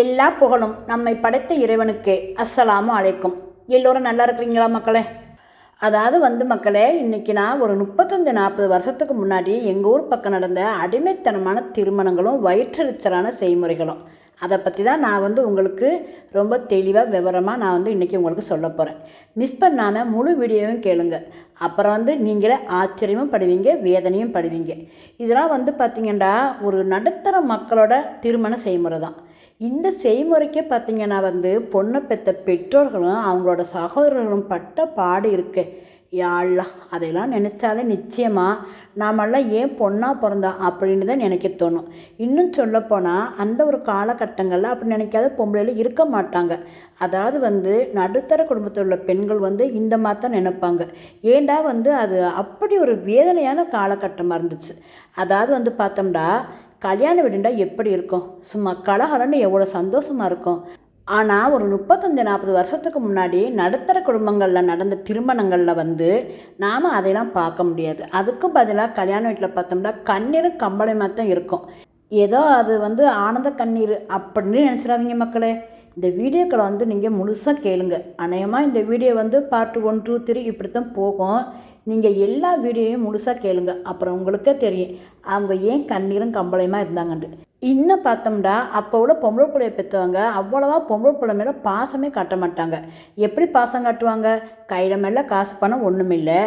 எல்லா புகழும் நம்மை படைத்த இறைவனுக்கே. அஸ்ஸலாமு அழைக்கும் எல்லோரும் நல்லா இருக்கிறீங்களா மக்களே? அதாவது வந்து மக்களே இன்றைக்கி நான் ஒரு முப்பத்தஞ்சு நாற்பது வருஷத்துக்கு முன்னாடி எங்கள் ஊர் பக்கம் நடந்த அடிமைத்தனமான திருமணங்களும் வயிற்றெரிச்சலான செய்முறைகளும். அதை பற்றி தான் நான் வந்து உங்களுக்கு ரொம்ப தெளிவாக விவரமாக நான் வந்து இன்றைக்கி உங்களுக்கு சொல்ல போகிறேன் மிஸ் பண்ணாமல் முழு வீடியோவும் கேளுங்க. அப்புறம் வந்து நீங்களே ஆச்சரியமும் படுவீங்க வேதனையும் படுவீங்க. இதெல்லாம் வந்து பார்த்திங்கன்னா ஒரு நடுத்தர மக்களோட திருமண செய்முறை தான். இந்த செய்முறைக்கே பார்த்திங்கன்னா வந்து பொண்ணை பெற்ற பெற்றோர்களும் அவங்களோட சகோதரர்களும் பட்ட பாடு இருக்கு. யாழ்லா அதையெல்லாம் நினச்சாலே நிச்சயமாக நாமெல்லாம் ஏன் பொண்ணாக பிறந்தோம் அப்படின்னு தான் நினைக்க தோணும். இன்னும் சொல்லப்போனால் அந்த ஒரு காலகட்டங்களில் அப்படி நினைக்காத பொம்பளையில் இருக்க மாட்டாங்க. அதாவது வந்து நடுத்தர குடும்பத்தில் உள்ள பெண்கள் வந்து இந்த மாதிரி தான் நினைப்பாங்க. ஏண்டா வந்து அது அப்படி ஒரு வேதனையான காலகட்டமாக இருந்துச்சு. அதாவது வந்து பார்த்தோம்னா கல்யாண வீடுண்டா எப்படி இருக்கும்? சும்மா கலகலன்னு எவ்வளோ சந்தோஷமாக இருக்கும். ஆனால் ஒரு முப்பத்தஞ்சு நாற்பது வருஷத்துக்கு முன்னாடி நடுத்தர குடும்பங்களில் நடந்த திருமணங்களில் வந்து நாம் அதையெல்லாம் பார்க்க முடியாது. அதுக்கும் பதிலாக கல்யாண வீட்டில் பார்த்தோம்னா கண்ணீரும் கம்பளமாக தான் இருக்கும். ஏதோ அது வந்து ஆனந்த கண்ணீர் அப்படின்னு நினச்சிடாதீங்க மக்களே. இந்த வீடியோக்களை வந்து நீங்கள் முழுசாக கேளுங்க. அநேகமாக இந்த வீடியோ வந்து பார்ட் ஒன் டூ த்ரீ இப்படி தான் போகும். நீங்கள் எல்லா வீடியோவையும் முழுசாக கேளுங்க. அப்புறம் உங்களுக்கே தெரியும். அவங்க ஏன் கண்ணீரும் கம்பளையமாக இருந்தாங்கன்ட்டு. இன்னும் பார்த்தோம்னா அப்போ உள்ள பொம்பளை பிள்ளைய பெற்றவங்க அவ்வளோவா பொம்பளை பிள்ளை மேலே பாசமே காட்ட மாட்டாங்க. எப்படி பாசம் காட்டுவாங்க? கையில் மேலே காசு பணம் ஒன்றுமில்லை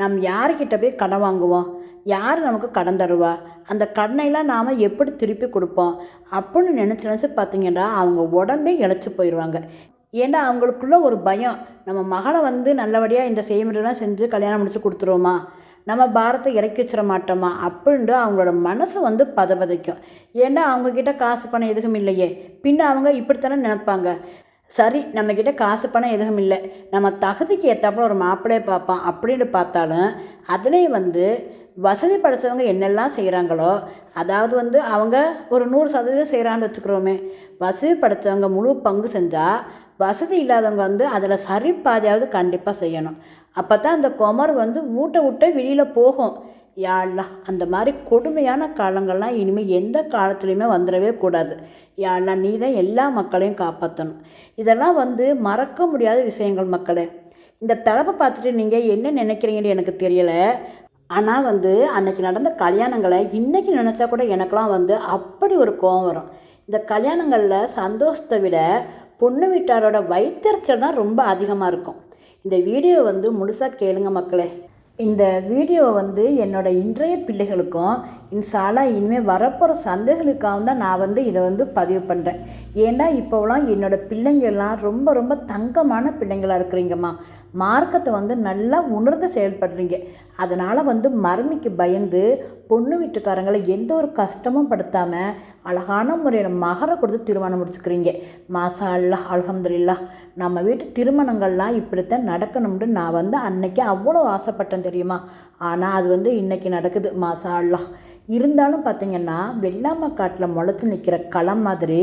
நம்ம யார்கிட்ட போய் கடன் வாங்குவோம்? யார் நமக்கு கடன் தருவா? அந்த கடனைலாம் நாம் எப்படி திருப்பி கொடுப்போம்? அப்படின்னு நினச்சி நினச்சி பார்த்தீங்கன்னா அவங்க உடம்பே இழைச்சி போயிடுவாங்க ஏன்னா அவங்களுக்குள்ள ஒரு பயம்? நம்ம மகளை வந்து நல்லபடியாக இந்த செய்முறைலாம் செஞ்சு கல்யாணம் முடிச்சு கொடுத்துருவோமா? நம்ம பாரத்தை இறக்கி வச்சிட மாட்டோமா? அப்படின்ட்டு அவங்களோட மனசு வந்து பதபதைக்கும். ஏன்னா அவங்கக்கிட்ட காசு பணம் எதுவும் இல்லையே? பின்ன அவங்க இப்படித்தானே நினைப்பாங்க. சரி நம்மக்கிட்ட காசு பணம் எதுவும் இல்லை. நம்ம தகுதிக்கு ஏற்றாப்புல ஒரு மாப்பிள்ளையை பார்ப்பான் அப்படின்னு பார்த்தாலும் அதுலேயும் வந்து வசதி படைச்சவங்க என்னெல்லாம் செய்கிறாங்களோ அதாவது வந்து அவங்க ஒரு நூறு சதவீதம் செய்கிறான்னு வச்சுக்கிறோமே வசதி படைச்சவங்க முழு பங்கு செஞ்சால் வசதி இல்லாதவங்க வந்து அதில் சரி பாதையாவது கண்டிப்பாக செய்யணும். அப்போ தான் அந்த குமர் வந்து மூட்டை விட்டே வெளியில் போகும். யாழ்லா அந்த மாதிரி கொடுமையான காலங்கள்லாம் இனிமேல் எந்த காலத்துலேயுமே வந்துடவே கூடாது. யாழ்லா நீ தான் எல்லா மக்களையும் காப்பாற்றணும் இதெல்லாம் வந்து மறக்க முடியாத விஷயங்கள் மக்களே. இந்த தலைப்பை பார்த்துட்டு நீங்கள் என்ன நினைக்கிறீங்கன்னு எனக்கு தெரியலை. ஆனால் வந்து அன்னைக்கு நடந்த கல்யாணங்களை இன்றைக்கி நினச்சா கூட எனக்கெலாம் வந்து அப்படி ஒரு கோவம் வரும். இந்த கல்யாணங்களில் சந்தோஷத்தை விட பொண்ணு வீட்டாரோட வைத்தறிச்சல் தான் ரொம்ப அதிகமாக இருக்கும். இந்த வீடியோ வந்து முழுசாக கேளுங்க மக்களே. இந்த வீடியோவை வந்து என்னோட இன்றைய பிள்ளைகளுக்கும் இன்சாலா இனிமேல் வரப்போகிற சந்தைகளுக்காகவும் தான் நான் வந்து இதை வந்து பதிவு பண்ணுறேன் ஏன்னா இப்போலாம் என்னோடய பிள்ளைங்கள்லாம் ரொம்ப ரொம்ப தங்கமான பிள்ளைங்களாக இருக்கிறீங்கம்மா. மார்க்கத்தை வந்து நல்லா உணர்ந்து செயல்படுறீங்க. அதனால் வந்து மருமிக்கு பயந்து பொண்ணு வீட்டுக்காரங்களை எந்த ஒரு கஷ்டமும் படுத்தாமல் அழகான முறையில் மகரை கொடுத்து திருமணம் முடிச்சுக்கிறீங்க. மாசா அல்லா அலமதுல்லா நம்ம வீட்டு திருமணங்கள்லாம் இப்படித்தான் நடக்கணும்னு நான் வந்து அன்னைக்கு அவ்வளோ ஆசைப்பட்டேன் தெரியுமா? ஆனால் அது வந்து இன்றைக்கி நடக்குது. மாசா அல்லா இருந்தாலும் பார்த்தீங்கன்னா வெள்ளாமை காட்டில் முளைச்சி நிற்கிற களம் மாதிரி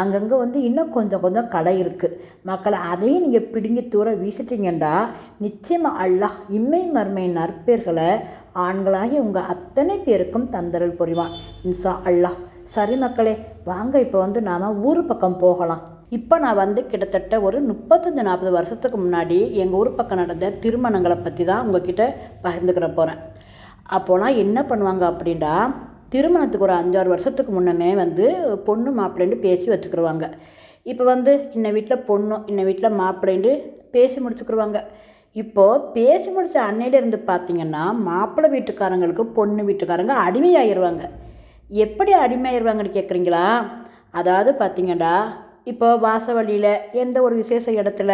அங்கங்கே வந்து இன்னும் கொஞ்சம் கொஞ்சம் களை இருக்குது மக்களை அதையும் நீங்கள் பிடுங்கி தூர வீசிட்டீங்கண்டா நிச்சயமாக அல்லாஹ் இம்மை மர்மை நற்பேர்களை ஆண்களாகி உங்கள் அத்தனை பேருக்கும் தந்தரல் புரிவான். இன்சா அல்லாஹ். சரி மக்களே வாங்க இப்போ வந்து நாம் ஊர் பக்கம் போகலாம். இப்போ நான் வந்து கிட்டத்தட்ட ஒரு முப்பத்தஞ்சு நாற்பது வருஷத்துக்கு முன்னாடி எங்கள் ஊர் பக்கம் நடந்த திருமணங்களை பற்றி தான் உங்ககிட்ட பகிர்ந்துக்கிற போகிறேன் அப்போலாம் என்ன பண்ணுவாங்க அப்படின்னா திருமணத்துக்கு ஒரு அஞ்சாறு வருஷத்துக்கு முன்னமே வந்து பொண்ணு மாப்பிள்ளைன்ட்டு பேசி வச்சுக்கிடுவாங்க இப்போ வந்து இன்ன வீட்டில் பொண்ணு இன்ன வீட்டில் மாப்பிள்ளைன்ட்டு பேசி முடிச்சுக்கிடுவாங்க இப்போது பேசி முடித்த அன்னையிலேருந்து பார்த்தீங்கன்னா மாப்பிள்ளை வீட்டுக்காரங்களுக்கு பொண்ணு வீட்டுக்காரங்க அடிமையாகிடுவாங்க எப்படி அடிமையாயிருவாங்கன்னு கேட்குறீங்களா அதாவது பார்த்தீங்கன்னா இப்போ வாசவழியில் எந்த ஒரு விசேஷ இடத்துல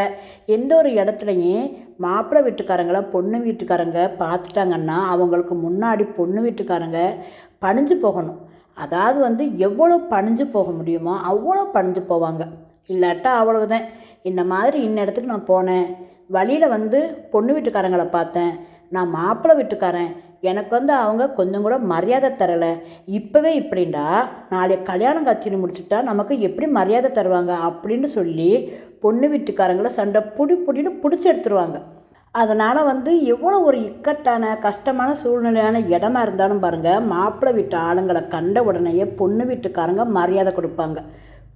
எந்த ஒரு இடத்துலையும் மாப்பிள்ளை வீட்டுக்காரங்களை பொண்ணு வீட்டுக்காரங்க பார்த்துட்டாங்கன்னா அவங்களுக்கு முன்னாடி பொண்ணு வீட்டுக்காரங்க பணிஞ்சு போகணும். அதாவது வந்து எவ்வளோ பணிஞ்சு போக முடியுமோ அவ்வளோ பணிஞ்சு போவாங்க. இல்லாட்டா அவ்வளவுதான். இந்த மாதிரி இன்ன இடத்துக்கு நான் போனேன். வழியில் வந்து பொண்ணு வீட்டுக்காரங்களை பார்த்தேன். நான் மாப்பிள்ளை வீட்டுக்காரன். எனக்கு வந்து அவங்க கொஞ்சம் கூட மரியாதை தரலை. இப்போவே இப்படின்னா நாளைய கல்யாணம் காட்சின்னு முடிச்சுட்டா நமக்கு எப்படி மரியாதை தருவாங்க அப்படின்னு சொல்லி பொண்ணு வீட்டுக்காரங்களை சண்டை புடி புடின்னு பிடிச்சி எடுத்துருவாங்க. அதனால் வந்து எவ்வளோ ஒரு இக்கட்டான கஷ்டமான சூழ்நிலையான இடமா இருந்தாலும் பாருங்கள் மாப்பிள்ளை வீட்டு ஆளுங்களை கண்ட உடனேயே பொண்ணு வீட்டுக்காரங்க மரியாதை கொடுப்பாங்க.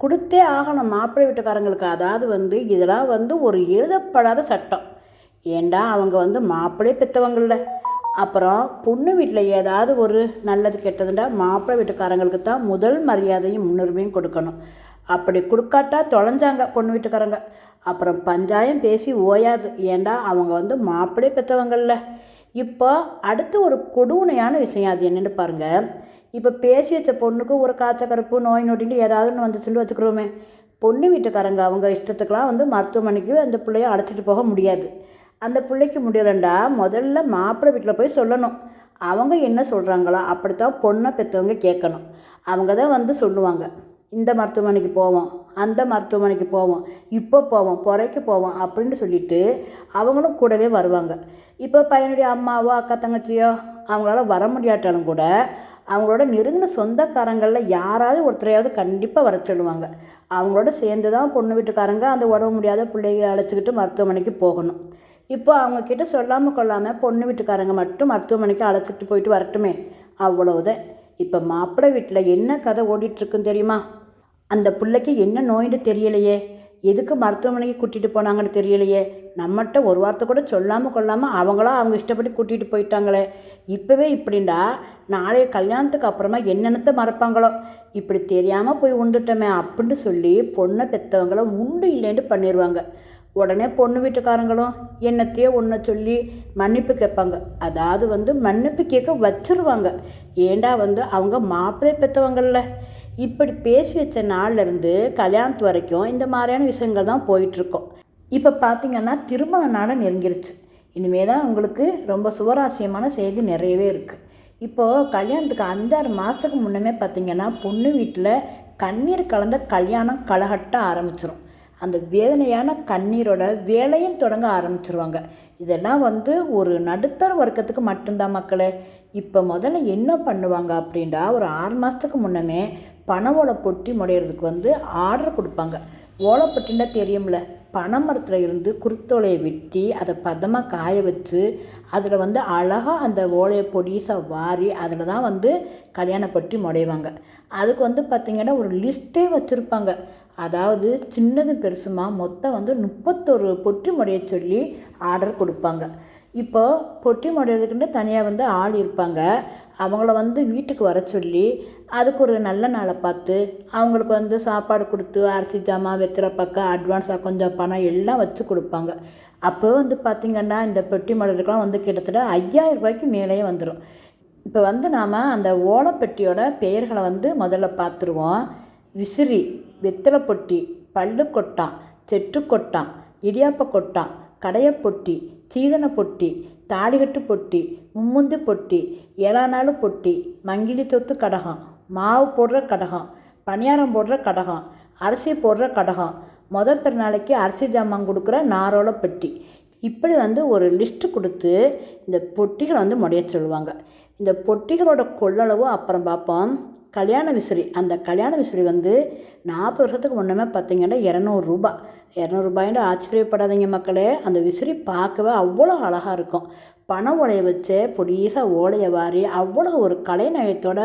கொடுத்தே ஆகணும் மாப்பிள்ளை வீட்டுக்காரங்களுக்கு. அதாவது வந்து இதெல்லாம் வந்து ஒரு எழுதப்படாத சட்டம். ஏண்டா அவங்க வந்து மாப்பிள்ளையே பெற்றவங்கள அப்புறம் பொண்ணு வீட்டில் ஏதாவது ஒரு நல்லது கெட்டதுண்டா மாப்பிள்ளை வீட்டுக்காரங்களுக்கு தான் முதல் மரியாதையும் முன்னுரிமையும் கொடுக்கணும். அப்படி கொடுக்காட்டா தொலைஞ்சாங்க பொண்ணு வீட்டுக்காரங்க. அப்புறம் பஞ்சாயம் பேசி ஓயாது. ஏண்டா அவங்க வந்து மாப்பிள்ளை பெற்றவங்கள இப்போ அடுத்து ஒரு கொடுமையான விஷயம் அது என்னென்னு பாருங்கள் இப்போ பேசி வச்ச பொண்ணுக்கு ஒரு காய்ச்ச கருப்பு நோய் நொடின்னு ஏதாவது ஒன்று வந்துச்சுன்னு வச்சுக்கிறோமே. பொண்ணு வீட்டுக்காரங்க அவங்க இஷ்டத்துக்கெலாம் வந்து மருத்துவமனைக்கு அந்த பிள்ளைய அழைச்சிட்டு போக முடியாது. அந்த பிள்ளைக்கு முடியலண்டா முதல்ல மாப்பிள்ளை வீட்டில் போய் சொல்லணும். அவங்க என்ன சொல்கிறாங்களோ அப்படித்தான் பொண்ணை பெற்றவங்க கேட்கணும். அவங்க தான் வந்து சொல்லுவாங்க இந்த மருத்துவமனைக்கு போவோம் அந்த மருத்துவமனைக்கு போவோம் இப்போ போவோம் புறைக்கு போவோம் அப்படின்னு சொல்லிட்டு அவங்களும் கூடவே வருவாங்க. இப்போ பையனுடைய அம்மாவோ அக்கா தங்கச்சியோ அவங்களால வர முடியாட்டாலும் கூட அவங்களோட நெருங்கின சொந்தக்காரங்களில் யாராவது ஒருத்தரையாவது கண்டிப்பாக வர சொல்லுவாங்க. அவங்களோட சேர்ந்து தான் பொண்ணு வீட்டுக்காரங்க அந்த உடம்பு முடியாத பிள்ளைகளை அழைச்சிக்கிட்டு மருத்துவமனைக்கு போகணும். இப்போ அவங்கக்கிட்ட சொல்லாமல் கொள்ளாமல் பொண்ணு வீட்டுக்காரங்க மட்டும் மருத்துவமனைக்கு அழைச்சிட்டு போயிட்டு வரட்டுமே. அவ்வளவுதான். இப்போ மாப்பிள்ளை வீட்டில் என்ன கதை ஓடிட்டுருக்குன்னு தெரியுமா? அந்த பிள்ளைக்கு என்ன நோயின்னு தெரியலையே. எதுக்கு மருத்துவமனைக்கு கூட்டிகிட்டு போனாங்கன்னு தெரியலையே. நம்மகிட்ட ஒரு வார்த்தை கூட சொல்லாமல் கொள்ளாமல் அவங்களா அவங்க இஷ்டப்பட்டு கூட்டிகிட்டு போயிட்டாங்களே. இப்போவே இப்படிண்டா? நாளைய கல்யாணத்துக்கு அப்புறமா என்னென்னத்தை மறப்பாங்களோ? இப்படி தெரியாமல் போய் உண்டுட்டோமே அப்படின்னு சொல்லி பொண்ணை பெற்றவங்கள உண்டு இல்லைன்னு பண்ணிடுவாங்க உடனே பொண்ணு வீட்டுக்காரங்களும் என்னத்தையோ ஒன்றை சொல்லி மன்னிப்பு கேட்பாங்க. அதாவது வந்து மன்னிப்பு கேட்க வச்சிருவாங்க. ஏண்டா வந்து அவங்க மாப்பிள்ளை பெற்றவங்கள இப்படி பேசி வச்ச நாள்லேருந்து கல்யாணத்து வரைக்கும் இந்த மாதிரியான விஷயங்கள் தான் போயிட்டுருக்கோம். இப்போ பார்த்திங்கன்னா திருமண நாள் நெருங்கிருச்சு. இனிமே தான் உங்களுக்கு ரொம்ப சுவராசியமான செய்தி நிறையவே இருக்குது இப்போது கல்யாணத்துக்கு அஞ்சாறு மாதத்துக்கு முன்னமே பார்த்திங்கன்னா பொண்ணு வீட்டில் கண்ணீர் கலந்த கல்யாணம் கலகட்ட ஆரம்பிச்சிடும் அந்த வேதனையான கண்ணீரோட வேலையும் தொடங்க ஆரம்பிச்சிருவாங்க. இதெல்லாம் வந்து ஒரு நடுத்தர வர்க்கத்துக்கு மட்டும்தான் மக்களே. இப்போ முதல்ல என்ன பண்ணுவாங்க அப்படின்டா ஒரு ஆறு மாதத்துக்கு முன்னமே பனை ஓலை பொட்டி முடையிறதுக்கு வந்து ஆர்டர் கொடுப்பாங்க. ஓலைப்பொட்டின்னா தெரியும்ல பனைமரத்தில் இருந்து குருத்தோலையை வெட்டி அதை பதமாக காய வச்சு அதில் வந்து அழகாக அந்த ஓலையை பொடிசாக வாரி அதில் தான் வந்து கல்யாணப்பட்டி முடைவாங்க. அதுக்கு வந்து பார்த்திங்கன்னா ஒரு லிஸ்ட்டே வச்சுருப்பாங்க. அதாவது சின்னதும் பெருசுமா மொத்தம் வந்து முப்பத்தொரு பொட்டி முடைய சொல்லி ஆர்டர் கொடுப்பாங்க. இப்போ பொட்டி முடையிறதுக்குன்னு தனியாக வந்து ஆள் இருப்பாங்க. அவங்கள வந்து வீட்டுக்கு வர சொல்லி அதுக்கு ஒரு நல்ல நாளை பார்த்து அவங்களுக்கு வந்து சாப்பாடு கொடுத்து அரிசி ஜாமான் வெத்திரை பக்கம் அட்வான்ஸாக கொஞ்சம் பணம் எல்லாம் வச்சு கொடுப்பாங்க. அப்போ வந்து பார்த்திங்கன்னா இந்த பெட்டி மடலுக்கெலாம் வந்து கிட்டத்தட்ட ஐயாயிரம் ரூபாய்க்கு மேலேயே வந்துடும் இப்போ வந்து நாம் அந்த ஓலைப்பெட்டியோட பெயர்களை வந்து முதல்ல பார்த்துருவோம். விசிறி. வெத்தலைப்பொட்டி பல்லு கொட்டா செட்டு இடியாப்ப கொட்டா கடையப்பொட்டி சீதன பொட்டி தாடிகட்டு பொட்டி மும்முந்து பொட்டி ஏழானாலும் பொட்டி மங்கிலி தொத்து கடகம் மாவு போடுற கடகம் பணியாரம் போடுற கடகம் அரிசி போடுற கடகம் மொதல் பிறநாளைக்கு அரிசி ஜாமான் கொடுக்குற நாரோல பெட்டி இப்படி வந்து ஒரு லிஸ்ட்டு கொடுத்து இந்த பொட்டிகளை வந்து முடைய சொல்லுவாங்க. இந்த பொட்டிகளோட கொள்ளளவு அப்புறம் பார்ப்போம். கல்யாண விசிறி. அந்த கல்யாண விசிறி வந்து நாற்பது வருஷத்துக்கு முன்னமே பார்த்தீங்கன்னா இரநூறுபா இரநூறுபாயின்னு ஆச்சரியப்படாதீங்க மக்களே. அந்த விசிறி பார்க்கவே அவ்வளோ அழகாக இருக்கும். பனை ஓலையை வச்சு பொடிசாக ஓலையை வாரி அவ்வளோ ஒரு கலைநயத்தோட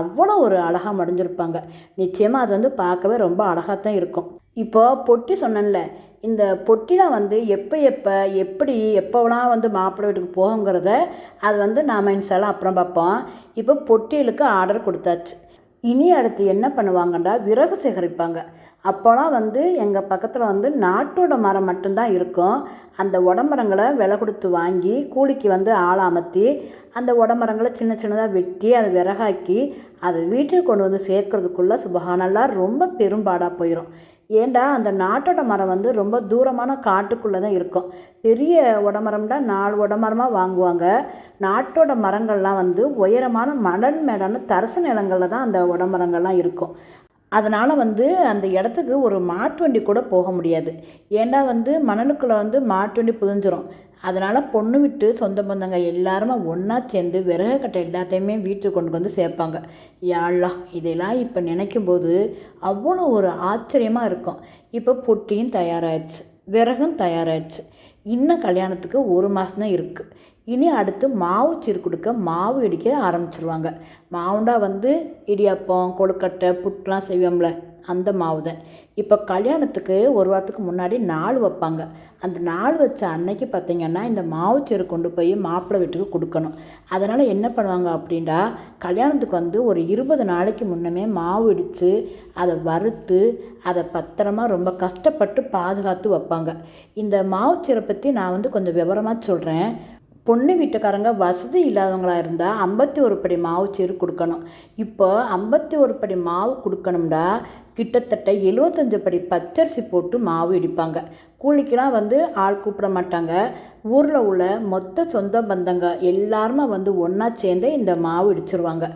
அவ்வளோ ஒரு அழகாக மடிஞ்சிருப்பாங்க. நிச்சயமாக அது வந்து பார்க்கவே ரொம்ப அழகாக தான் இருக்கும். இப்போது பொட்டி சொன்னேன்ல இந்த பொட்டிலாம் வந்து எப்போ எப்போ எப்படி எப்போலாம் வந்து மாப்பிள்ளை வீட்டுக்கு போகுங்கிறத அது வந்து நாம் இன்சாலாம் அப்புறம் பார்ப்போம். இப்போ பொட்டியலுக்கு ஆர்டர் கொடுத்தாச்சு. இனி அடுத்து என்ன பண்ணுவாங்கண்டா விறகு சேகரிப்பாங்க. அப்போலாம் வந்து எங்கள் பக்கத்தில் வந்து நாட்டோட மரம் மட்டும்தான் இருக்கும். அந்த உடமரங்களை விலை கொடுத்து வாங்கி கூலிக்கு வந்து ஆள் அமர்த்தி அந்த உடமரங்களை சின்ன சின்னதாக வெட்டி அதை விறகாக்கி அதை வீட்டுக்கு கொண்டு வந்து சேர்க்கறதுக்குள்ளே சுபகானெல்லாம் ரொம்ப பெரும்பாடாக போயிடும் ஏண்டா அந்த நாட்டோட மரம் வந்து ரொம்ப தூரமான காட்டுக்குள்ளே தான் இருக்கும். பெரிய உடமரம்னா நாலு உடமரமாக வாங்குவாங்க. நாட்டோட மரங்கள்லாம் வந்து உயரமான மணல் மேடான தரசு நிலங்களில் தான் அந்த உடமரங்கள்லாம் இருக்கும். அதனால் வந்து அந்த இடத்துக்கு ஒரு மாட்டு வண்டி கூட போக முடியாது. ஏண்டா வந்து மணலுக்குள்ளே வந்து மாட்டு வண்டி புதிஞ்சிரும். அதனால் பொண்ணு விட்டு சொந்த பந்தங்க எல்லாருமே ஒன்றா சேர்ந்து விறகு கட்டை எல்லாத்தையுமே வீட்டுக்கு கொண்டு வந்து சேர்ப்பாங்க. யாழ்லா இதெல்லாம் இப்போ நினைக்கும் போது அவ்வளோ ஒரு ஆச்சரியமாக இருக்கும். இப்போ பொட்டியும் தயாராகிடுச்சு விறகும் தயாராகிடுச்சு இன்னும் கல்யாணத்துக்கு ஒரு மாதம் தான் இருக்குது இனி அடுத்து மாவு சீர் கொடுக்க மாவு இடிக்க ஆரம்பிச்சிருவாங்க. மாவுண்டா வந்து இடியாப்பம் கொழுக்கட்டை புட்டுலாம் செய்வோம்ல. அந்த மாவு தான் இப்போ கல்யாணத்துக்கு ஒரு வாரத்துக்கு முன்னாடி நாள் வைப்பாங்க. அந்த நாள் வச்ச அன்னைக்கு பார்த்திங்கன்னா இந்த மாவுச்சேரு கொண்டு போய் மாப்பிள்ளை வீட்டுக்கு கொடுக்கணும். அதனால் என்ன பண்ணுவாங்க அப்படின்னா கல்யாணத்துக்கு வந்து ஒரு இருபது நாளைக்கு முன்னமே மாவு இடித்து அதை வறுத்து அதை பத்திரமா ரொம்ப கஷ்டப்பட்டு பாதுகாத்து வைப்பாங்க. இந்த மாவுச்சீரை பற்றி நான் வந்து கொஞ்சம் விவரமாக சொல்கிறேன் பொண்ணு வீட்டுக்காரங்க வசதி இல்லாதவங்களாக இருந்தால் ஐம்பத்தி ஒரு படி மாவு சீரு கொடுக்கணும். இப்போ ஐம்பத்தி ஒரு படி மாவு கொடுக்கணும்டா கிட்டத்தட்ட எழுவத்தஞ்சு படி பச்சரிசி போட்டு மாவு இடிப்பாங்க. கூலிக்கெலாம் வந்து ஆள் கூப்பிட மாட்டாங்க. ஊரில் உள்ள மொத்த சொந்த பந்தங்க எல்லாருமே வந்து ஒன்றா சேர்ந்து இந்த மாவு இடிச்சிருவாங்க.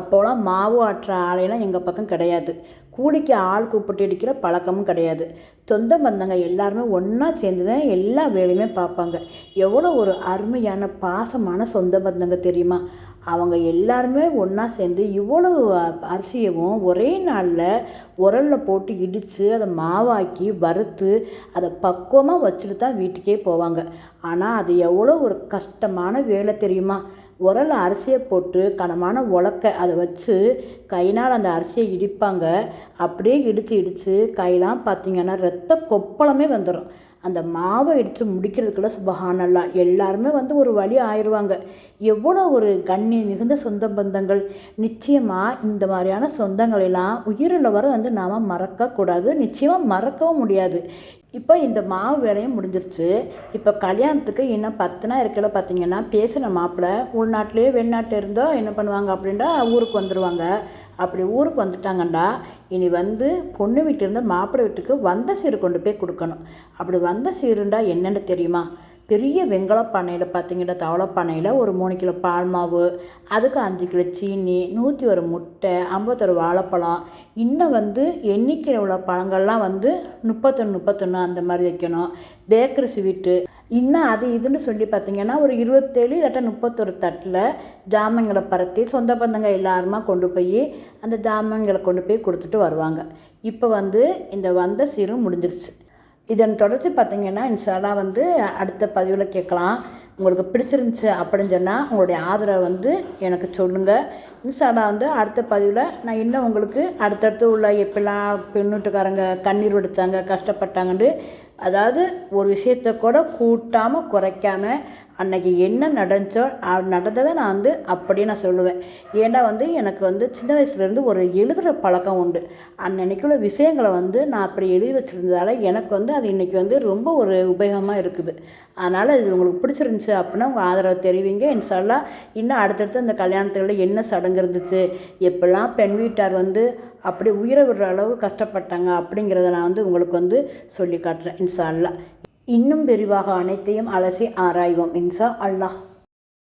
அப்போலாம் மாவு ஆட்டுற ஆலையெல்லாம் எங்கள் பக்கம் கிடையாது. கூலிக்கு ஆள் கூப்பிட்டு இடிக்கிற பழக்கமும் கிடையாது. சொந்த பந்தங்க எல்லாருமே ஒன்றா சேர்ந்து தான் எல்லா வேலையுமே பார்ப்பாங்க. எவ்வளோ ஒரு அருமையான பாசமான சொந்த பந்தங்க தெரியுமா? அவங்க எல்லாருமே ஒன்றா சேர்ந்து இவ்வளவு அரிசியவும் ஒரே நாளில் உரலில் போட்டு இடித்து அதை மாவாக்கி வறுத்து அதை பக்குவமாக வச்சுட்டு தான் வீட்டுக்கே போவாங்க. ஆனால் அது எவ்வளோ ஒரு கஷ்டமான வேலை தெரியுமா? உரல் அரிசியை போட்டு கனமான உலக்க அதை வச்சு கையினால் அந்த அரிசியை இடிப்பாங்க. அப்படியே இடித்து இடித்து கையெல்லாம் பார்த்திங்கன்னா ரத்த கொப்பளமே வந்துடும் அந்த மாவை எடுத்து முடிக்கிறதுக்குள்ள சுபஹானல்லா எல்லாருமே வந்து ஒரு வழி ஆயிடுவாங்க. எவ்வளோ ஒரு கண்ணி மிகுந்த சொந்த பந்தங்கள். நிச்சயமாக இந்த மாதிரியான சொந்தங்களெல்லாம் உயிரில் வர வந்து நாம் மறக்கக்கூடாது நிச்சயமாக மறக்கவும் முடியாது. இப்போ இந்த மாவு வேலையும் முடிஞ்சிருச்சு. இப்போ கல்யாணத்துக்கு இன்னும் பத்து நாள் இருக்கல பார்த்தீங்கன்னா பேசின மாப்பிள்ளை உள்நாட்டிலேயோ வெளிநாட்டில் இருந்தோ என்ன பண்ணுவாங்க? அப்படின்னா ஊருக்கு வந்துடுவாங்க அப்படி ஊருக்கு வந்துட்டாங்கண்டா இனி வந்து பொண்ணு வீட்டிலேருந்து மாப்பிள்ளை வீட்டுக்கு வந்த சீர் கொண்டு போய் கொடுக்கணும். அப்படி வந்த சீருண்டா என்னென்னு தெரியுமா? பெரிய வெங்கலப்பானையில் பார்த்தீங்கன்னா தவளைப்பானையில் ஒரு மூணு கிலோ பால் மாவு அதுக்கு அஞ்சு கிலோ சீனி நூற்றி ஒரு முட்டை ஐம்பத்தொரு வாழைப்பழம் இன்னும் வந்து எண்ணிக்கையில் உள்ள பழங்கள்லாம் வந்து முப்பத்தொன்று முப்பத்தொன்று அந்த மாதிரி வைக்கணும். பேக்கரி ஸ்வீட்டு இன்னும் அது இதுன்னு சொல்லி பார்த்தீங்கன்னா ஒரு இருபத்தேழு இல்லாட்டா முப்பத்தொரு தட்டில் ஜாமங்களை பரத்தி சொந்த பந்தங்க எல்லாருமா கொண்டு போய் அந்த ஜாமங்களை கொண்டு போய் கொடுத்துட்டு வருவாங்க. இப்போ வந்து இந்த வந்த சீரும் முடிஞ்சிருச்சு. இதன் தொடர்ச்சி பார்த்தீங்கன்னா இன்ஷால்லா வந்து அடுத்த பதிவில் கேட்கலாம். உங்களுக்கு பிடிச்சிருந்துச்சு அப்படின்னு சொன்னால் உங்களுடைய ஆதரவை வந்து எனக்கு சொல்லுங்கள் இன்ஷால்லா வந்து அடுத்த பதிவில் நான் இன்னும் உங்களுக்கு அடுத்தடுத்து உள்ள எப்படிலாம் பெண்ணுட்டுக்காரங்க கண்ணீர் வடித்தாங்க கஷ்டப்பட்டாங்கன்னு அதாவது ஒரு விஷயத்தை கூட கூட்டாமல் குறைக்காம அன்னைக்கு என்ன நடந்துச்சோ நடந்ததை நான் வந்து அப்படியே நான் சொல்லுவேன். ஏன்னா வந்து எனக்கு வந்து சின்ன வயசுலேருந்து ஒரு எழுதுகிற பழக்கம் உண்டு. அன்னன்னைக்குள்ள விஷயங்களை வந்து நான் அப்படி எழுதி வச்சுருந்ததால எனக்கு வந்து அது இன்றைக்கி வந்து ரொம்ப ஒரு உபயோகமாக இருக்குது. அதனால் இது உங்களுக்கு பிடிச்சிருந்துச்சி அப்படின்னா உங்கள் ஆதரவை தெரிவிங்க. இன்ஷால்லா இன்னும் அடுத்தடுத்து அந்த கல்யாணத்துகளில் என்ன சடங்கு இருந்துச்சு எப்படிலாம் பெண் வீட்டார் வந்து அப்படி உயிரை விடுற அளவு கஷ்டப்பட்டாங்க அப்படிங்கிறத நான் வந்து உங்களுக்கு வந்து சொல்லி காட்டுறேன். இன்ஷா இன்னும் விரிவாக அனைத்தையும் அலசி ஆராய்வோம். இன்சா அல்லாஹ்.